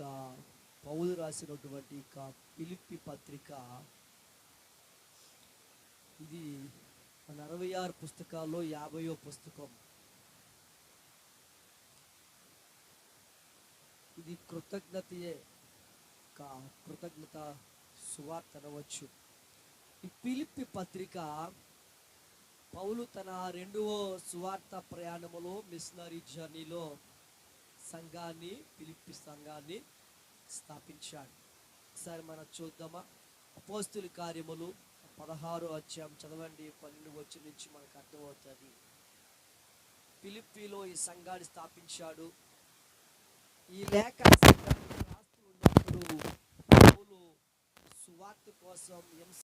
యొక్క పౌలు రాసినటువంటి యొక్క పిలిపి పత్రిక. ఇది మన అరవై ఆరు పుస్తకాల్లో యాభయో పుస్తకం. ఇది కృతజ్ఞతయే కృతజ్ఞత సువార్త అనవచ్చు. ఈ పిలిపి పత్రిక పౌలు తన రెండవ సువార్త ప్రయాణములో మిషనరీ జర్నీలో సంఘాన్ని పిలిపి సంఘాన్ని స్థాపించాడు. ఒకసారి మనం చూద్దామా? అపోస్తుల కార్యములు పదహారు అధ్యాయం చదవండి పన్నెండు వచ్చి నుంచి మనకు అర్థమవుతుంది. పిలిపిలో ఈ సంఘాన్ని స్థాపించాడు. ఈ లేఖ రాస్తున్నప్పుడు పౌలు సువార్త కోసం హింస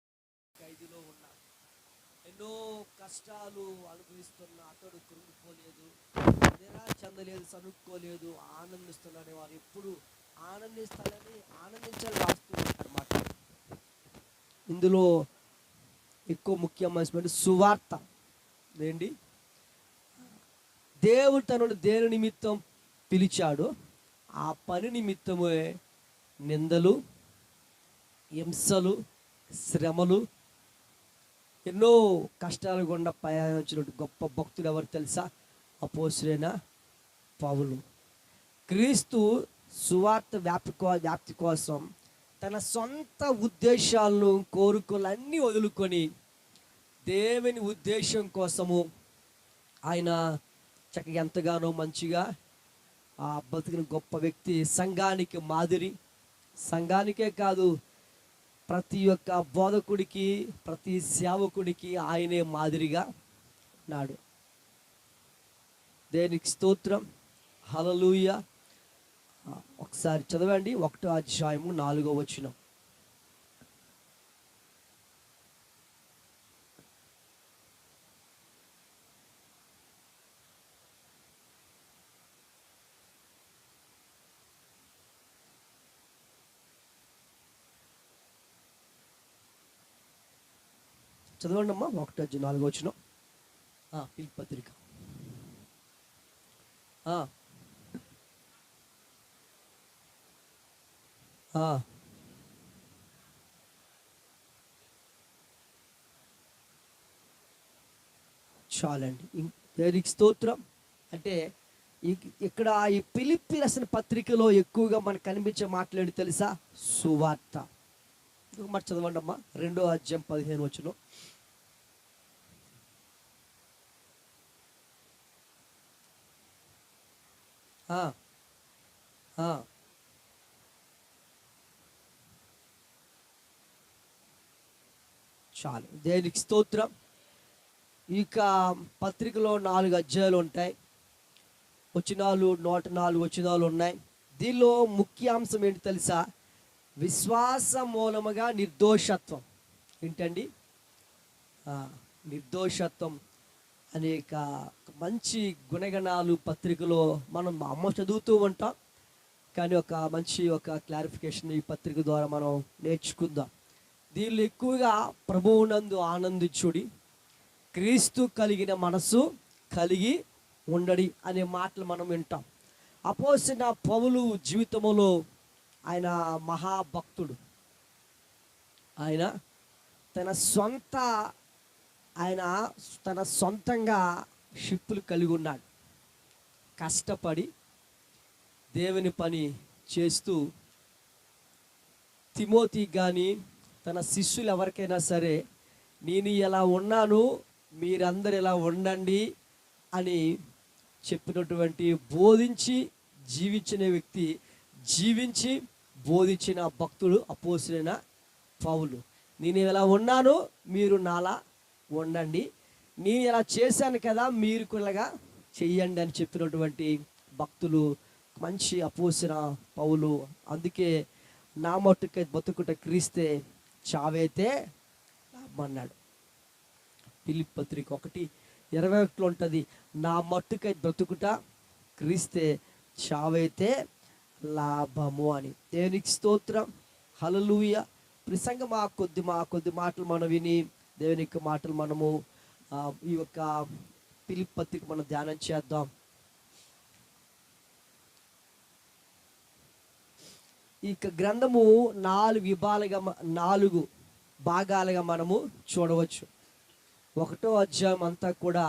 ఖైదీలో ఉన్నాడు. ఎన్నో కష్టాలు అనుభవిస్తున్న అతడు కృంగిపోలేదు. నిరా చెందలేదు సనుక్కోలేదు ఆనందిస్తున్నాడు వారు ఎప్పుడు ఆనందిస్తాడని ఆనందించాలి రాస్తూ అనమాట ఇందులో ఎక్కువ ముఖ్యమైన సువార్త ఏంటి? దేవుడు తనను దేని నిమిత్తం పిలిచాడు ఆ పని నిమిత్తమే నిందలు హింసలు శ్రమలు ఎన్నో కష్టాలు గుండా ప్రయాణించిన గొప్ప భక్తులు ఎవరు తెలుసా? అపోసులైన పౌలు. క్రీస్తు సువార్త వ్యాప్తి వ్యాప్తి కోసం తన సొంత ఉద్దేశాలను కోరుకోలన్నీ వదులుకొని దేవుని ఉద్దేశం కోసము ఆయన చక్కగా ఎంతగానో మంచిగా ఆ బతికిన గొప్ప వ్యక్తి సంఘానికి మాదిరి. సంఘానికే కాదు ప్రతి ఒక్క బోధకుడికి ప్రతి సేవకుడికి ఆయనే మాదిరిగా నాడు దేనికి స్తోత్రం? హలలుయ ఒకసారి చదవండి. ఒకటో అధ్యాయము నాలుగో వచనం. చదవండి అమ్మా ఒకటో అధ్యాయం నాలుగో వచనం. ఆ, పిలుపు పత్రిక ఆ. ఆ. చాలండి. దేవునికి స్తోత్రం. అంటే ఇక్కడ ఈ పిలిపి రసిన పత్రికలో ఎక్కువగా మనకు కనిపించే మాట్లాడి తెలుసా? సువార్త. ఇంకొక చదవండి అమ్మా రెండో అధ్యాయం పదిహేను వచ్చిన ఆ, ఆ. చాలు. దేనికి స్తోత్రం? ఇక పత్రికలో నాలుగు అధ్యాయాలు ఉంటాయి. వచనాలు నూట నాలుగు వచనాలు ఉన్నాయి. దీనిలో ముఖ్యాంశం ఏంటి తెలుసా? విశ్వాస మూలముగా నిర్దోషత్వం. ఏంటండి? నిర్దోషత్వం. అనేక మంచి గుణగణాలు పత్రికలో మనం అమ్మ చదువుతూ ఉంటాం. కానీ ఒక మంచి ఒక క్లారిఫికేషన్ ఈ పత్రిక ద్వారా మనం నేర్చుకుందాం. దీనిలో ఎక్కువగా ప్రభువునందు ఆనందించుడి క్రీస్తు కలిగిన మనసు కలిగి ఉండడి అనే మాటలు మనం వింటాం. అపోసిన పౌలు జీవితంలో ఆయన మహాభక్తుడు. ఆయన తన సొంత ఆయన తన సొంతంగా షిప్పులు కలిగి ఉన్నాడు. కష్టపడి దేవుని పని చేస్తూ తిమోతి కానీ తన శిష్యులు ఎవరికైనా సరే నేను ఎలా ఉన్నాను మీరందరు ఇలా ఉండండి అని చెప్పినటువంటి బోధించి జీవించిన వ్యక్తి జీవించి బోధించిన భక్తుడు అపోసిన పౌలు. నేను ఎలా ఉన్నాను మీరు నాలా ఉండండి. నేను ఇలా చేశాను కదా మీరు కూడా చెయ్యండి అని చెప్పినటువంటి భక్తులు మంచి అపోసిన పౌలు. అందుకే నా మట్టుకే బతుకుట క్రీస్తే చావైతే అన్నాడు పిలిప్ పత్రిక ఒకటి ఇరవై ఒకటిలో ఉంటుంది నా మట్టుకై బ్రతుకుట క్రీస్తే చావైతే లాభము అని. దేవునికి స్తోత్రం. హలలుయ ప్రసంగం మా కొద్ది మా కొద్ది మాటలు మనం విని దేవుని యొక్క మాటలు మనము ఈ యొక్క పిలిప్ పత్రిక మనం ధ్యానం చేద్దాం. ఈ యొక్క గ్రంథము నాలుగు విభాలుగా నాలుగు భాగాలుగా మనము చూడవచ్చు. ఒకటో అధ్యాయం అంతా కూడా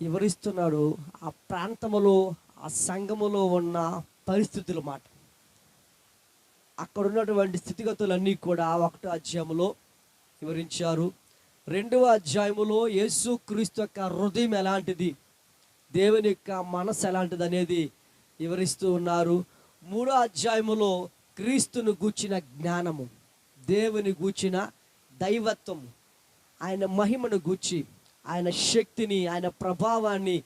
వివరిస్తున్నాడు ఆ ప్రాంతములో ఆ సంఘములో ఉన్న పరిస్థితుల మాట. అక్కడ ఉన్నటువంటి స్థితిగతులన్నీ కూడా ఒకటో అధ్యాయంలో వివరించారు. రెండవ అధ్యాయములో యేసు క్రీస్తు యొక్క హృదయం ఎలాంటిది? దేవుని యొక్క మనసు ఎలాంటిది అనేది వివరిస్తూ ఉన్నారు. మూడో అధ్యాయములో క్రీస్తును గూర్చిన జ్ఞానము దేవుని గూర్చిన దైవత్వము ఆయన మహిమను గూర్చి ఆయన శక్తిని ఆయన ప్రభావాన్ని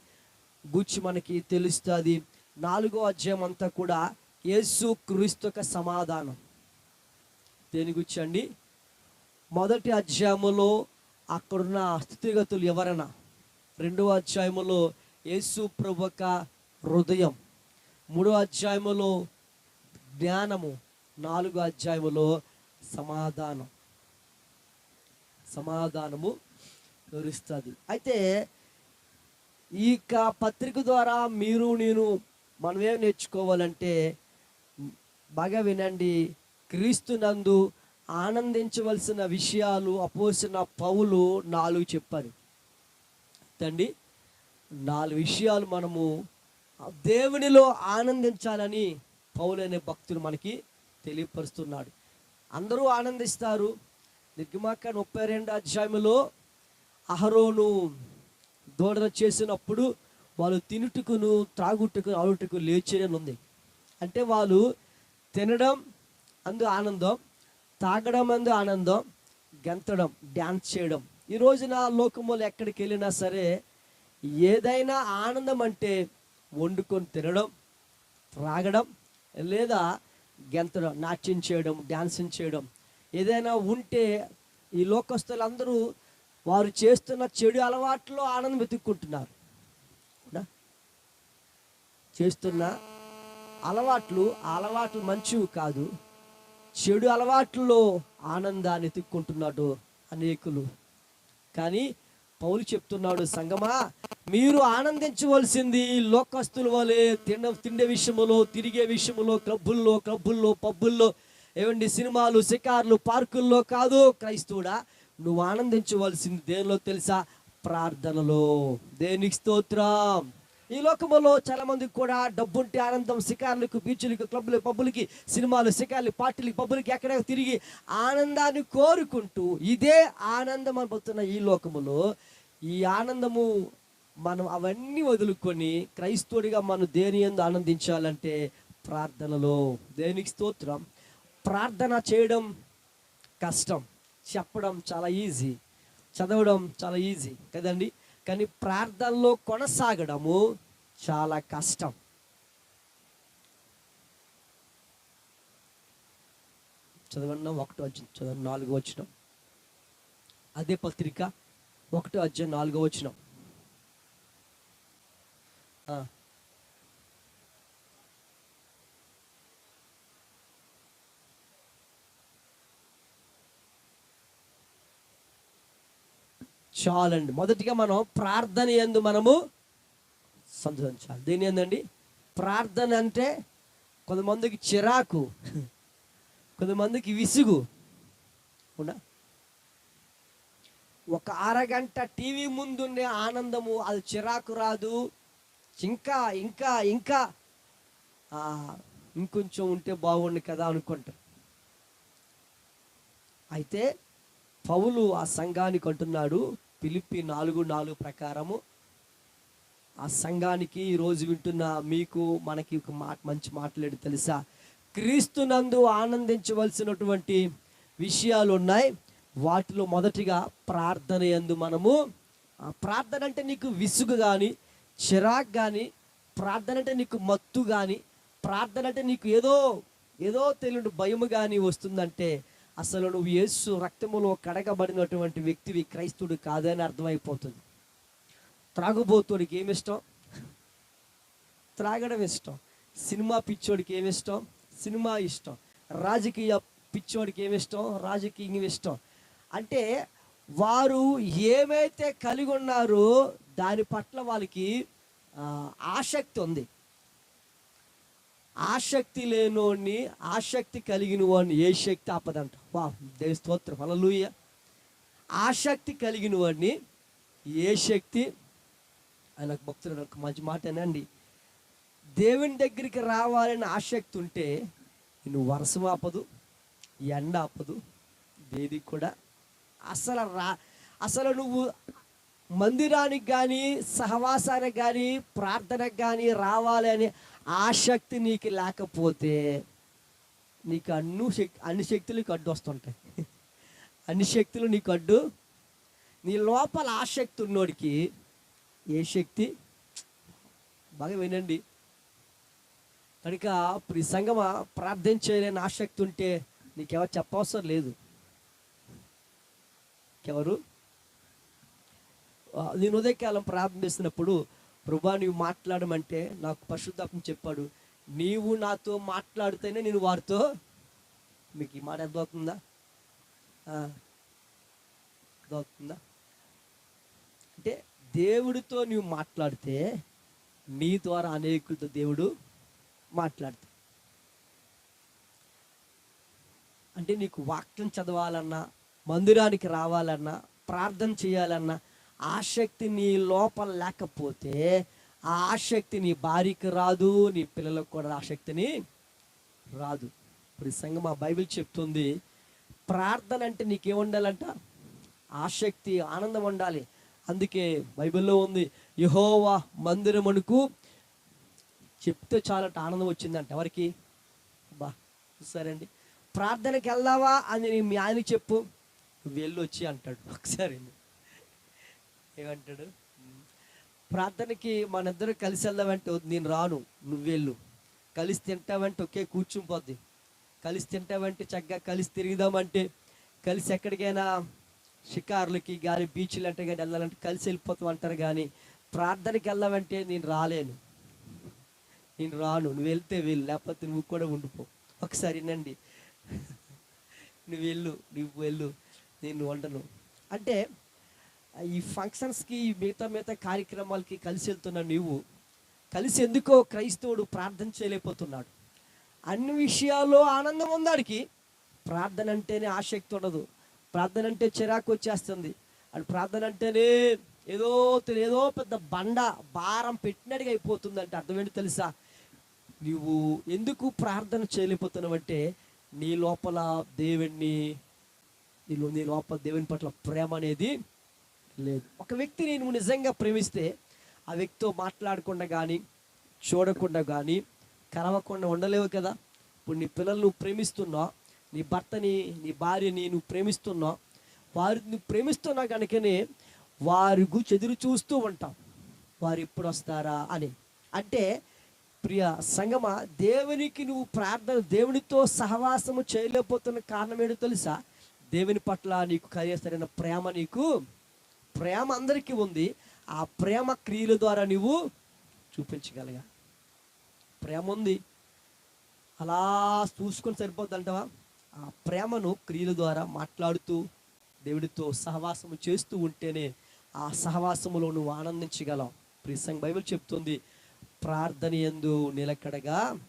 గూర్చి మనకి తెలుస్తుంది. నాలుగో అధ్యాయం అంతా కూడా యేసు క్రీస్తు యొక్క సమాధానం. దేని గుర్చి అండి మొదటి అధ్యాయములో అక్కడున్న స్థితిగతులు ఎవరన రెండవ అధ్యాయములో యేసు ప్రభుక హృదయం. మూడో అధ్యాయములో జ్ఞానము. నాలుగో అధ్యాయములో సమాధానం. సమాధానము వివరిస్తుంది అయితే ఈ యొక్క పత్రిక ద్వారా మీరు నేను మనం ఏం నేర్చుకోవాలంటే బాగా వినండి క్రీస్తు నందు ఆనందించవలసిన విషయాలు అపోసిన పౌలు నాలుగు చెప్పారు. తండి నాలుగు విషయాలు మనము దేవునిలో ఆనందించాలని పౌలు అనే భక్తులు మనకి తెలియపరుస్తున్నాడు. అందరూ ఆనందిస్తారు. నిర్గమాక ముప్పై రెండు అధ్యాయంలో అహరోను దూడన చేసినప్పుడు వాళ్ళు తినుటకును త్రాగుటకు ఆడుటకు లేచిరని ఉంది అంటే వాళ్ళు తినడం అందు ఆనందం తాగడం అందు ఆనందం గెంతడం డ్యాన్స్ చేయడం. ఈ రోజున లోకములు ఎక్కడికి వెళ్ళినా సరే ఏదైనా ఆనందం అంటే వండుకొని తినడం త్రాగడం లేదా గెంతడం నాట్యం చేయడం డ్యాన్సింగ్ చేయడం. ఏదైనా ఉంటే ఈ లోకస్తులందరూ వారు చేస్తున్న చెడు అలవాట్లో ఆనందం వెతుక్కుంటున్నారు. చేస్తున్న అలవాట్లు ఆ అలవాట్లు మంచివి కాదు. చెడు అలవాట్లలో ఆనందాన్ని తిక్కుంటున్నాడు అనేకులు. కానీ పౌలు చెప్తున్నాడు సంగమా మీరు ఆనందించవలసింది లోకస్తుల వలె తిన తిండే విషయంలో తిరిగే విషయంలో క్లబ్బుల్లో క్లబ్బుల్లో పబ్బుల్లో ఏమండి సినిమాలు షికార్లు పార్కుల్లో కాదు క్రైస్తవుడా నువ్వు ఆనందించవలసింది దేనిలో తెలుసా? ప్రార్థనలో. దేనికి స్తోత్రం? ఈ లోకములో చాలా మందికి కూడా డబ్బుంటే ఆనందం శికార్లకు బీచ్లకు క్లబ్లకు పబ్బులకి సినిమాలు షికార్లు పార్టీలు పబ్బులకి ఎక్కడ తిరిగి ఆనందాన్ని కోరుకుంటూ ఇదే ఆనందం అనిపోతున్న ఈ లోకములో ఈ ఆనందము మనం అవన్నీ వదులుకొని క్రైస్తవుడిగా మనం దేని ఎందు ఆనందించాలంటే ప్రార్థనలో. దేనికి స్తోత్రం? ప్రార్థన చేయడం కష్టం. చెప్పడం చాలా ఈజీ. చదవడం చాలా ఈజీ. కదండి? కానీ ప్రార్థనలో కొనసాగడము చాలా కష్టం. చదవన్నా ఒకటో అధ్యాయం చదవ నాలుగో వచ్చిన అదే పత్రిక ఒకటో అధ్యాయం నాలుగో వచ్చిన చాలండి. మొదటిగా మనం ప్రార్థన ఎందు మనము సంతోషించాలి. దేని ఏందండి ప్రార్థన అంటే కొంతమందికి చిరాకు కొంతమందికి విసుగు అవునా ఒక అరగంట టీవీ ముందుండే ఆనందము అది చిరాకు రాదు. ఇంకా ఇంకా ఇంకా ఇంకొంచెం ఉంటే బాగుండు కదా అనుకుంటారు. అయితే పౌలు ఆ సంఘానికి అంటున్నాడు పిలిపి నాలుగు నాలుగు ప్రకారము. ఆ సంఘానికి ఈరోజు వింటున్న మీకు మనకి ఒక మాట మంచి మాట్లాడి తెలుసా? క్రీస్తునందు ఆనందించవలసినటువంటి విషయాలు ఉన్నాయి వాటిలో మొదటిగా ప్రార్థన ఎందు మనము ఆ ప్రార్థన అంటే నీకు విసుగు కానీ చిరాక్ కానీ ప్రార్థన అంటే నీకు మత్తు కానీ ప్రార్థన అంటే నీకు ఏదో ఏదో తెలియని భయము కానీ వస్తుందంటే అసలు నువ్వు యేసు రక్తములో కడగబడినటువంటి వ్యక్తివి క్రైస్తుడు కాదని అర్థమైపోతుంది. త్రాగుబోతుడికి ఏమి ఇష్టం? త్రాగడం ఇష్టం. సినిమా పిచ్చోడికి ఏమి ఇష్టం? సినిమా ఇష్టం. రాజకీయ పిచ్చోడికి ఏమి ఇష్టం? రాజకీయం ఇష్టం. అంటే వారు ఏమైతే కలిగి ఉన్నారో దాని పట్ల వాళ్ళకి ఆసక్తి ఉంది. ఆసక్తి లేనోడిని ఆసక్తి కలిగిన వాడిని ఏ శక్తి ఆపదంట వా దేవి స్తోత్రం. అలలుయ్య ఆసక్తి కలిగిన వాడిని ఏ శక్తి? ఆయన భక్తుడు ఒక మంచి మాట అండి దేవుని దగ్గరికి రావాలని ఆసక్తి ఉంటే నువ్వు వర్షం ఆపదు ఎండ ఆపదు దేది కూడా. అసలు రా అసలు నువ్వు మందిరానికి కానీ సహవాసానికి కానీ ప్రార్థనకు కానీ రావాలి అనే ఆసక్తి నీకు లేకపోతే నీకు అన్ను శక్తి అన్ని శక్తులు నీకు అడ్డు వస్తుంటాయి. అన్ని శక్తులు నీకు అడ్డు. నీ లోపల ఆసక్తి ఉన్నోడికి ఏ శక్తి? బాగా వినండి. కనుక ఇప్పుడు ఈ సంగమ ప్రార్థన చేయలేని ఆసక్తి ఉంటే నీకెవరు చెప్పవసరం లేదు. ఎవరు నేను ఉదయకాలం ప్రారంభిస్తున్నప్పుడు ప్రభా నువ్వు మాట్లాడమంటే నాకు పరిశుద్ధాత్మ చెప్పాడు. నీవు నాతో మాట్లాడితేనే నేను వారితో మీకు ఈ మాట అర్థమవుతుందా? ఆ, అర్థమవుతుందా? అంటే దేవుడితో నువ్వు మాట్లాడితే నీ ద్వారా అనేకులతో దేవుడు మాట్లాడతాడు. అంటే నీకు వాక్యం చదవాలన్నా మందిరానికి రావాలన్నా ప్రార్థన చేయాలన్నా ఆసక్తి నీ లోపల లేకపోతే ఆ ఆసక్తి నీ భార్యకి రాదు నీ పిల్లలకు కూడా ఆసక్తిని రాదు. ఇప్పుడు ఈ సంఘం మా బైబిల్ చెప్తుంది ప్రార్థన అంటే నీకేముండాలంట? ఆసక్తి ఆనందం ఉండాలి. అందుకే బైబిల్లో ఉంది యహోవా మందిరమునకు చెప్తే చాలంట ఆనందం వచ్చిందంట. ఎవరికి? బా సరేండి ప్రార్థనకి వెళ్దావా అని నీ మీ ఆయన చెప్పు. వెళ్ళొచ్చి అంటాడు. ఒకసారి ఏమంటాడు? ప్రార్థనకి మనిద్దరు కలిసి వెళ్దామంటే నేను రాను నువ్వు వెళ్ళు. కలిసి తింటావంటే ఒకే కూర్చుని పోద్ది కలిసి తింటావంటే చక్కగా కలిసి తిరుగుదామంటే కలిసి ఎక్కడికైనా షికారులకి కానీ బీచ్లు అంటే కానీ వెళ్ళాలంటే కలిసి వెళ్ళిపోతాం అంటారు కానీ ప్రార్థనకి వెళ్ళామంటే నేను రాలేను. నేను రాను నువ్వు వెళ్తే వెళ్ళు లేకపోతే నువ్వు కూడా ఉండిపో. ఒకసారి నండి నువ్వు వెళ్ళు నువ్వు వెళ్ళు నేను వండను అంటే ఈ ఫంక్షన్స్కి మిగతా మిగతా కార్యక్రమాలకి కలిసి వెళ్తున్న నువ్వు కలిసి ఎందుకో క్రైస్తవుడు ప్రార్థన చేయలేకపోతున్నాడు. అన్ని విషయాల్లో ఆనందం ఉందాడికి ప్రార్థన అంటేనే ఆసక్తి ఉండదు. ప్రార్థన అంటే చిరాకు వచ్చేస్తుంది. అండ్ ప్రార్థన అంటేనే ఏదో ఏదో పెద్ద బండ భారం పెట్టినట్టుగా అయిపోతుంది అంటే తెలుసా? నువ్వు ఎందుకు ప్రార్థన చేయలేకపోతున్నావంటే నీ లోపల దేవుణ్ణి నీ లోపల దేవుని పట్ల ప్రేమ అనేది లేదు. ఒక వ్యక్తిని నువ్వు నిజంగా ప్రేమిస్తే ఆ వ్యక్తితో మాట్లాడకుండా కానీ చూడకుండా కానీ కలవకుండా ఉండలేవు కదా. ఇప్పుడు నీ పిల్లలు నువ్వు ప్రేమిస్తున్నావు నీ భర్తని నీ భార్యని నువ్వు ప్రేమిస్తున్నావు వారి నువ్వు ప్రేమిస్తున్నా కనుకనే వారి గురించి ఎదురు చూస్తూ ఉంటాం. వారు ఎప్పుడు వస్తారా అని. అంటే ప్రియ సంగమ దేవునికి నువ్వు ప్రార్థన దేవునితో సహవాసము చేయలేకపోతున్న కారణం ఏంటో తెలుసా? దేవుని పట్ల నీకు కలిగేసరైన ప్రేమ నీకు ప్రేమ అందరికీ ఉంది. ఆ ప్రేమ క్రియల ద్వారా నువ్వు చూపించగలగా. ప్రేమ ఉంది. అలా చూసుకొని సరిపోద్ది అంటవా? ఆ ప్రేమను క్రియల ద్వారా మాట్లాడుతూ దేవుడితో సహవాసము చేస్తూ ఉంటేనే ఆ సహవాసములో నువ్వు ఆనందించగలవు. ప్రిసంగ్ బైబిల్ చెప్తుంది ప్రార్థన ఎందు నిలకడగా.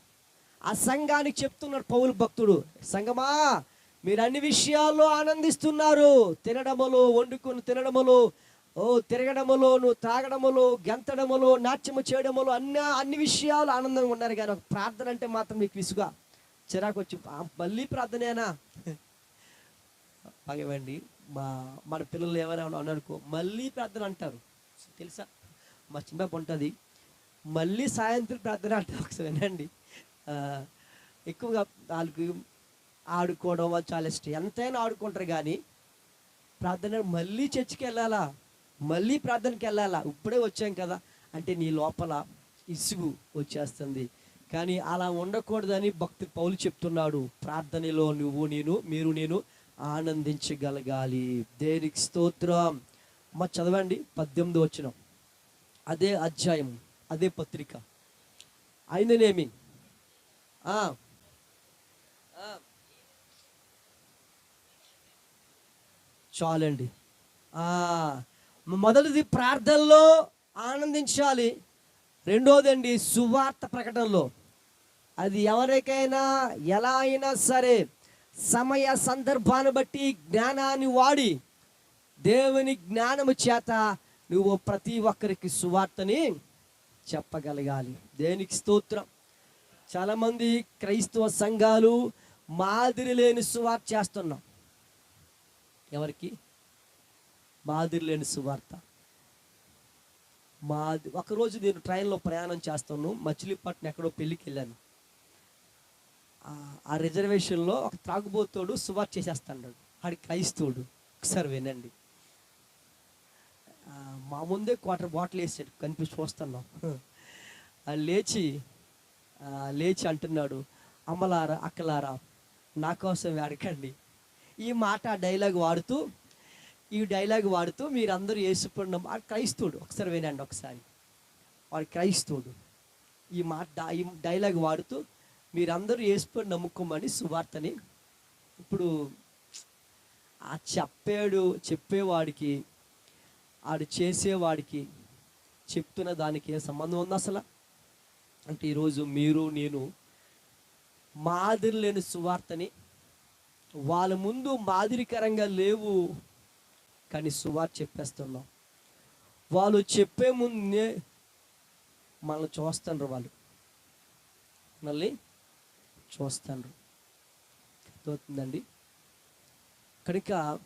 ఆ సంఘానికి చెప్తున్నాడు పౌలు భక్తుడు సంగమా మీరు అన్ని విషయాల్లో ఆనందిస్తున్నారు. తినడములో వండుకొని తినడములో ఓ తిరగడములో నువ్వు తాగడములో గెంతడములో నాట్యము చేయడములో అన్ని అన్ని విషయాలు ఆనందంగా ఉన్నారు. కానీ ఒక ప్రార్థన అంటే మాత్రం మీకు విసుగా. చిరాకు వచ్చి మళ్ళీ ప్రార్థనేనా? పగవండి మా మన పిల్లలు ఏమైనా అన్నా అనుకో మళ్ళీ ప్రార్థన అంటారు. తెలుసా? మా చిన్న ఉంటుంది. మళ్ళీ సాయంత్రం ప్రార్థన అంటారు. ఒకసారి అండి ఎక్కువగా వాళ్ళకి ఆడుకోవడం చాలా ఇష్టం. ఎంతైనా ఆడుకుంటారు కానీ ప్రార్థన మళ్ళీ చర్చికి వెళ్ళాలా? మళ్ళీ ప్రార్థనకి వెళ్ళాలా? ఇప్పుడే వచ్చాం కదా. అంటే నీ లోపల ఇసుగు వచ్చేస్తుంది. కానీ అలా ఉండకూడదని భక్తి పౌలు చెప్తున్నాడు. ప్రార్థనలో నువ్వు నేను మీరు నేను ఆనందించగలగాలి. దేనికి స్తోత్రం? మా చదవండి. పద్దెనిమిది వచ్చిన అదే అధ్యాయం అదే పత్రిక. అయిననేమి ఆ, ఆ. చాలండి. మొదటిది ప్రార్థనలో ఆనందించాలి. రెండోదండి సువార్త ప్రకటనలో. అది ఎవరికైనా ఎలా అయినా సరే సమయ సందర్భాన్ని బట్టి జ్ఞానాన్ని వాడి దేవుని జ్ఞానము చేత నువ్వు ప్రతి ఒక్కరికి సువార్తని చెప్పగలగాలి. దేనికి స్తోత్రం? చాలామంది క్రైస్తవ సంఘాలు మాదిరి లేని సువార్త చేస్తున్నాం. ఎవరికి? మాదిరి లేని సువార్త. మాది ఒకరోజు నేను ట్రైన్లో ప్రయాణం చేస్తాను మచిలీపట్నం ఎక్కడో పెళ్ళికి వెళ్ళాను ఆ- రిజర్వేషన్లో ఒక త్రాగుబోతోడు సువార్త చేసేస్తాడు. ఆడి క్రైస్తవుడు. ఒకసారి వినండి. మా ముందే క్వార్టర్ బాటిల్ వేసాడు కనిపించి చూస్తున్నాం. లేచి లేచి అంటున్నాడు అమ్మలారా అక్కలారా నా కోసం అడగండి ఈ మాట ఆ డైలాగ్ వాడుతూ ఈ డైలాగ్ వాడుతూ మీరందరూ వేసుకున్న ఆ క్రైస్తవుడు. ఒకసారి వినండి ఒకసారి. వాడు క్రైస్తవుడు. ఈ మాట ఈ డైలాగ్ వాడుతూ మీరందరూ వేసుకొని నమ్ముకోమని సువార్తని ఇప్పుడు ఆ చెప్పాడు చెప్పేవాడికి ఆడు చేసేవాడికి చెప్తున్న దానికి ఏ సంబంధం ఉంది అసలు? అంటే ఈరోజు మీరు నేను మాదిరి లేని సువార్తని వాళ్ళ ముందు మాదిరికరంగా లేవు కానీ సువార్ చెప్పేస్తున్నాం. వాళ్ళు చెప్పే ముందే మనల్ని చూస్తారు వాళ్ళు. మళ్ళీ చూస్తారు అవుతుందండి కనుక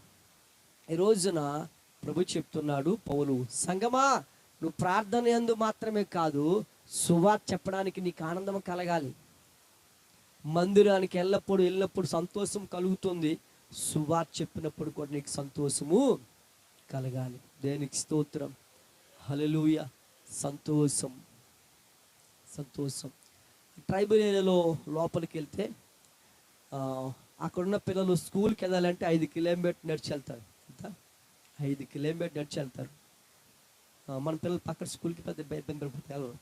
ఈ రోజున ప్రభు చెప్తున్నాడు పౌలు సంగమా నువ్వు ప్రార్థన ఎందు మాత్రమే కాదు సువార్త చెప్పడానికి నీకు ఆనందం కలగాలి. మందిరానికి ఎల్లప్పుడు ఎల్లప్పుడు సంతోషం కలుగుతుంది. సువార్ చెప్పినప్పుడు కూడా నీకు సంతోషము కలగాలి. దేనికి స్తోత్రం? హలలుయ సంతోషం. సంతోషం. ట్రైబల్ ఏరియాలో లోపలికి వెళ్తే అక్కడున్న పిల్లలు స్కూల్కి వెళ్ళాలంటే ఐదు కిలోమీటర్ నడిచి వెళ్తారు. ఎంత ఐదు కిలోమీటర్ నడిచి వెళ్తారు. మన పిల్లలు పక్కన స్కూల్కి పెద్ద ఇబ్బంది పడిపోతే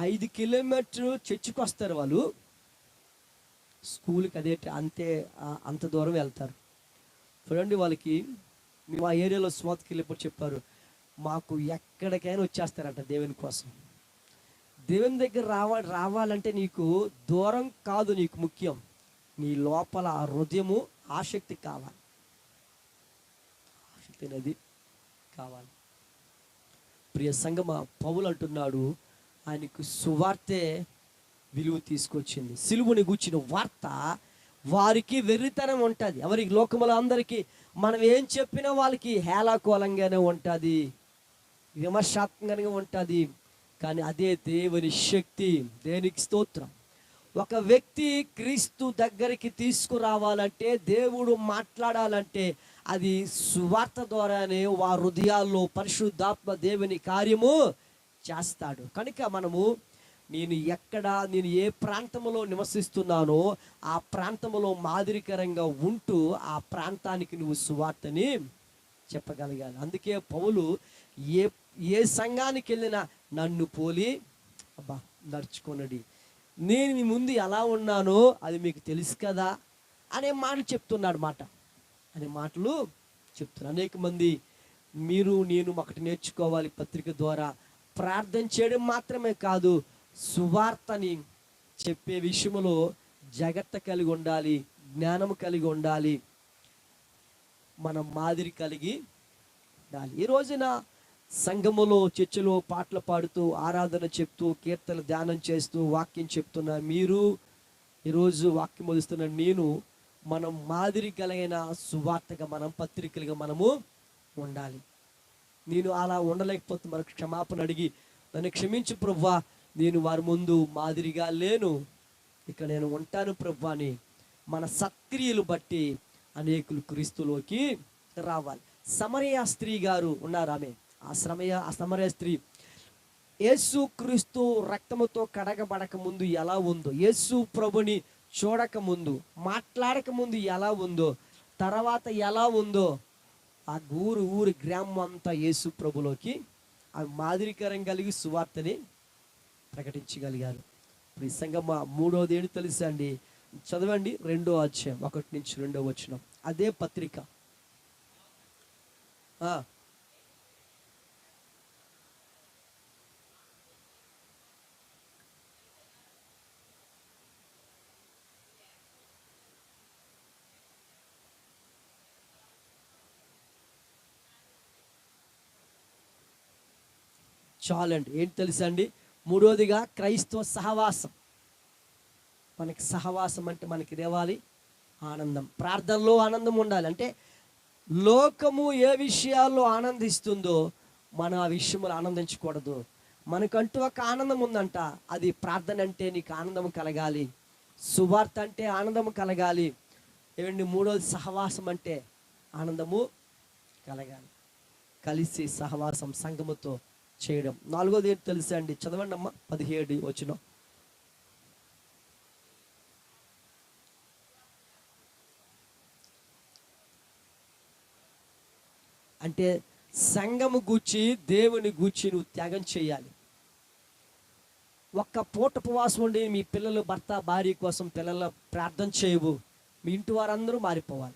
ఐదు కిలోమీటర్ చర్చికి వస్తారు వాళ్ళు. స్కూల్కి అదే అంతే అంత దూరం వెళ్తారు. చూడండి వాళ్ళకి మేము ఆ ఏరియాలో స్వాతికి వెళ్ళినప్పుడు చెప్పారు మాకు ఎక్కడికైనా వచ్చేస్తారంట దేవుని కోసం. దేవుని దగ్గర రావ రావాలంటే నీకు దూరం కాదు నీకు ముఖ్యం. నీ లోపల ఆ హృదయము ఆసక్తి కావాలి. ఆసక్తి అనేది కావాలి. ప్రియ సంగమ పౌలు అంటున్నాడు ఆయనకు సువార్తే విలువ తీసుకొచ్చింది. సిలువుని గూర్చిన వార్త వారికి వెర్రితనం ఉంటుంది. ఎవరికి లోకముల అందరికీ మనం ఏం చెప్పినా వాళ్ళకి హేళాకోలంగానే ఉంటుంది. విమర్శాత్మకంగా ఉంటుంది. కానీ అదే దేవుని శక్తి దేనికి స్తోత్రం? ఒక వ్యక్తి క్రీస్తు దగ్గరికి తీసుకురావాలంటే దేవుడు మాట్లాడాలంటే అది సువార్త ద్వారానే వారి హృదయాల్లో పరిశుద్ధాత్మ దేవుని కార్యము చేస్తాడు. కనుక మనము నేను ఎక్కడ నేను ఏ ప్రాంతంలో నివసిస్తున్నానో ఆ ప్రాంతంలో మాదిరికరంగా ఉంటూ ఆ ప్రాంతానికి నువ్వు సువార్తని చెప్పగలగాలి అందుకే పౌలు ఏ ఏ సంఘానికి వెళ్ళినా నన్ను పోలి అబ్బా నడుచుకొనడి. నేను మీ ముందు ఎలా ఉన్నానో అది మీకు తెలుసు కదా అనే మాటలు చెప్తున్నాడు మాట. అనే మాటలు చెప్తున్నాను అనేక మంది మీరు నేను ఒకటి నేర్చుకోవాలి పత్రిక ద్వారా. ప్రార్థన చేయడం మాత్రమే కాదు సువార్తని చెప్పే విషయంలో జాగ్రత్త కలిగి ఉండాలి జ్ఞానం కలిగి ఉండాలి మనం మాదిరి కలిగి ఉండాలి. ఈ రోజున సంఘములో చర్చలో పాటలు పాడుతూ ఆరాధన చెప్తూ కీర్తన ధ్యానం చేస్తూ వాక్యం చెప్తున్న మీరు ఈరోజు వాక్యం వదిస్తున్న నేను మనం మాదిరి కలిగిన సువార్తగా మనం పత్రికలుగా మనము ఉండాలి. నేను అలా ఉండలేకపోతే మనకు క్షమాపణ అడిగి నన్ను క్షమించు ప్రవ్వా నేను వారి ముందు మాదిరిగా లేను. ఇక నేను ఉంటాను ప్రవ్వా అని మన సత్క్రియలు బట్టి అనేకులు క్రీస్తులోకి రావాలి. సమరయ స్త్రీ గారు ఉన్నారు ఆమె. ఆ సమయ ఆ సమరయ స్త్రీ యేసు క్రీస్తు రక్తముతో కడగబడక ముందు ఎలా ఉందో యేసు ప్రభుని చూడక ముందు మాట్లాడక ముందు ఎలా ఉందో తర్వాత ఎలా ఉందో ఆ ఊరు ఊరు గ్రామం అంతా యేసు ప్రభులోకి ఆ మాదిరికరం కలిగి సువార్తని ప్రకటించగలిగారు. ఈ సంగమ ఏంటి తెలుసా అండి చదవండి రెండో అధ్యాయం ఒకటి నుంచి రెండో వచ్చిన అదే పత్రిక. చాలండి. ఏంటి తెలుసా అండి మూడోదిగా క్రైస్తవ సహవాసం. మనకి సహవాసం అంటే మనకి రేవాలి ఆనందం. ప్రార్థనలో ఆనందం ఉండాలి. అంటే లోకము ఏ విషయాల్లో ఆనందిస్తుందో మనం ఆ విషయంలో ఆనందించకూడదు. మనకంటూ ఒక ఆనందం ఉందంట. అది ప్రార్థన అంటే నీకు ఆనందం కలగాలి. సువార్త అంటే ఆనందం కలగాలి. ఏమండి మూడోది సహవాసం అంటే ఆనందము కలగాలి. కలిసి సహవాసం సంఘముతో చేయడం. నాలుగోది ఏంటి తెలుసా అండి? చదవండి అమ్మ పదిహేడు వచ్చిన అంటే సంఘము గూర్చి దేవుని గూర్చి నువ్వు త్యాగం చేయాలి. ఒక్క పూట ఉపవాసం ఉండి మీ పిల్లలు భర్త భార్య కోసం పిల్లల ప్రార్థన చేయవు. మీ ఇంటి వారందరూ మారిపోవాలి.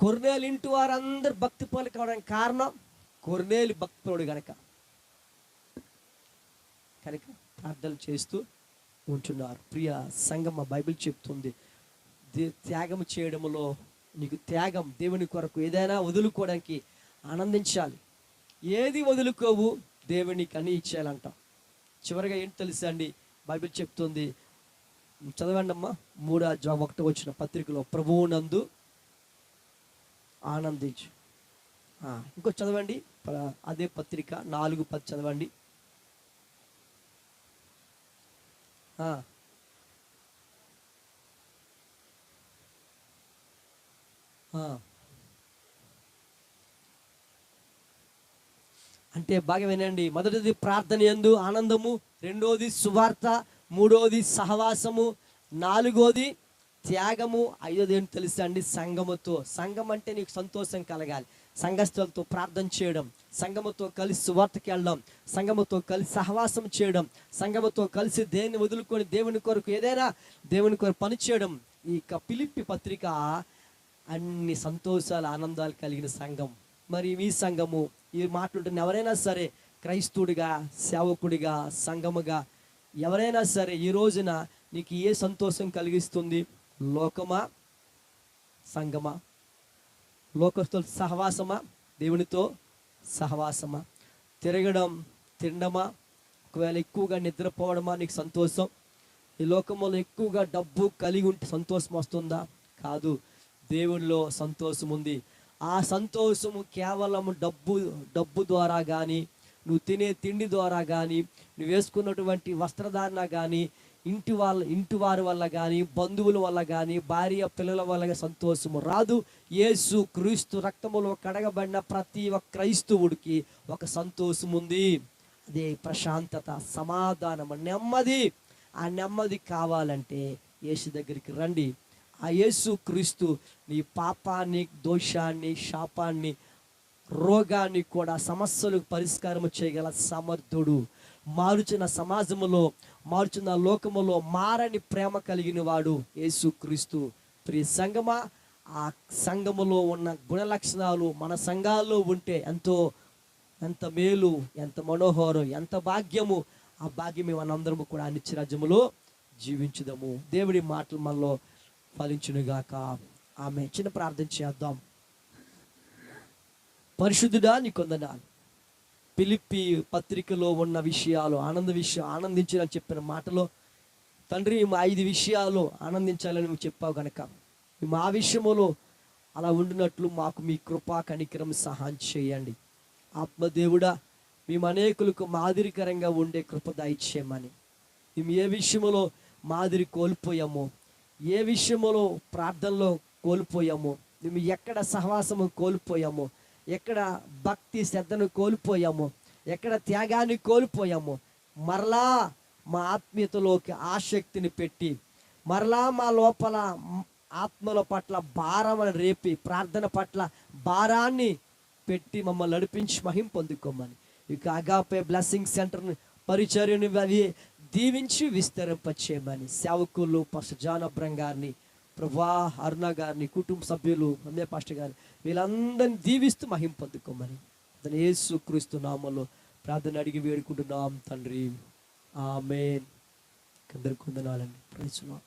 కొర్నేలు ఇంటి వారందరూ భక్తి పాలు కావడానికి కారణం కొర్నేలు భక్తుడు గనక. కనుక ప్రార్థన చేస్తూ ఉంటున్నారు. ప్రియ సంగమ బైబిల్ చెప్తుంది దే- త్యాగం చేయడంలో నీకు త్యాగం దేవుని కొరకు ఏదైనా వదులుకోవడానికి ఆనందించాలి. ఏది వదులుకోవు దేవునికి అని ఇచ్చేయాలంట చివరిగా ఏంటి తెలుసా అండి బైబిల్ చెప్తుంది చదవండి అమ్మా మూడో జాబ్ ఒకటి వచ్చిన పత్రికలో ప్రభువు నందు ఆనందించు. ఇంకో చదవండి. అదే పత్రిక నాలుగు పది చదవండి. ఆ. అంటే బాగా వినండి. మొదటిది ప్రార్థన ఎందు ఆనందము రెండోది సువార్త మూడోది సహవాసము నాలుగోది త్యాగము ఐదోది ఏంటి తెలుసా అండి? సంఘముతో సంఘం అంటే నీకు సంతోషం కలగాలి. సంఘస్థులతో ప్రార్థన చేయడం సంఘముతో కలిసి సువార్తకి వెళ్ళడం సంఘముతో కలిసి సహవాసం చేయడం సంఘముతో కలిసి దేన్ని వదులుకొని దేవుని కొరకు ఏదైనా దేవుని కొరకు పనిచేయడం ఈ పిలిపి పత్రిక అన్ని సంతోషాలు ఆనందాలు కలిగిన సంఘం. మరి మీ సంఘము ఈ మాట్లాడుతున్న ఎవరైనా సరే క్రైస్తవుడిగా సేవకుడిగా సంఘముగా ఎవరైనా సరే ఈ రోజున నీకు ఏ సంతోషం కలిగిస్తుంది? లోకమా? సంఘమా? లోకస్తుల సహవాసమా? దేవునితో సహవాసమా? తిరగడం తినడమా ఒకవేళ ఎక్కువగా నిద్రపోవడమా? నీకు సంతోషం? ఈ లోకంలో ఎక్కువగా డబ్బు కలిగి ఉంటే సంతోషం వస్తుందా? కాదు. దేవునిలో సంతోషం ఉంది. ఆ సంతోషము కేవలం డబ్బు డబ్బు ద్వారా కానీ నువ్వు తినే తిండి ద్వారా కానీ నువ్వు వేసుకున్నటువంటి వస్త్రధారణ కానీ ఇంటి వాళ్ళ ఇంటి వారి వల్ల కానీ బంధువుల వల్ల కానీ భార్య పిల్లల వల్ల సంతోషము రాదు. యేసు క్రీస్తు రక్తములో కడగబడిన ప్రతి ఒక్క క్రైస్తవుడికి ఒక సంతోషం ఉంది. అదే ప్రశాంతత సమాధానం నెమ్మది. ఆ నెమ్మది కావాలంటే యేసు దగ్గరికి రండి. ఆ యేసు క్రీస్తు నీ పాపాన్ని దోషాన్ని శాపాన్ని రోగాన్ని కూడా సమస్యలకు పరిష్కారం చేయగల సమర్థుడు. మారుచిన సమాజములో మారుచిన లోకములో మారని ప్రేమ కలిగిన వాడు యేసు క్రీస్తు ప్రియ సంగమా ఆ సంఘములో ఉన్న గుణ లక్షణాలు మన సంఘాల్లో ఉంటే ఎంతో ఎంత మేలు ఎంత మనోహరం ఎంత భాగ్యము ఆ భాగ్యమే మనందరము కూడా నిత్య రాజ్యములో జీవించుదాము. దేవుడి మాటలు మనలో ఫలించునుగాక. ఆమె చిన్న ప్రార్థన చేద్దాం. పరిశుద్ధుడా నీ పిలిపి పత్రికలో ఉన్న విషయాలు ఆనంద విషయం ఆనందించాలని చెప్పిన మాటలో తండ్రి మా ఐదు విషయాలు ఆనందించాలని నువ్వు చెప్పావు కనుక మేము ఆ విషయములో అలా ఉండినట్లు మాకు మీ కృపా కనికరం సహాయం చేయండి. ఆత్మదేవుడా మేము అనేకులకు మాదిరికరంగా ఉండే కృప దయచేయమని. మేము ఏ విషయములో మాదిరి కోల్పోయామో ఏ విషయములో ప్రార్థనలో కోల్పోయామో మేము ఎక్కడ సహవాసము కోల్పోయామో ఎక్కడ భక్తి శ్రద్ధను కోల్పోయామో ఎక్కడ త్యాగాన్ని కోల్పోయామో మరలా మా ఆత్మీయతలోకి ఆసక్తిని పెట్టి మరలా మా లోపల ఆత్మల పట్ల భారం రేపి ప్రార్థన పట్ల భారాన్ని పెట్టి మమ్మల్ని నడిపించి మహిం పొందుకోమని. ఇక అగాపే బ్లెస్సింగ్ సెంటర్ని పరిచర్యను అవి దీవించి విస్తరింపచేయమని సేవకులు పాస్టర్ గారిని ప్రభా అరుణ గారిని కుటుంబ సభ్యులు అమ్మే పాస్టర్ గారిని వీళ్ళందరినీ దీవిస్తూ మహిం పొందుకోమని. అతను యేసు క్రీస్తు ప్రార్థన అడిగి వేడుకుంటున్నాం తండ్రి. ఆమెన్. అందరికి వందనాలండి. ప్రయత్నం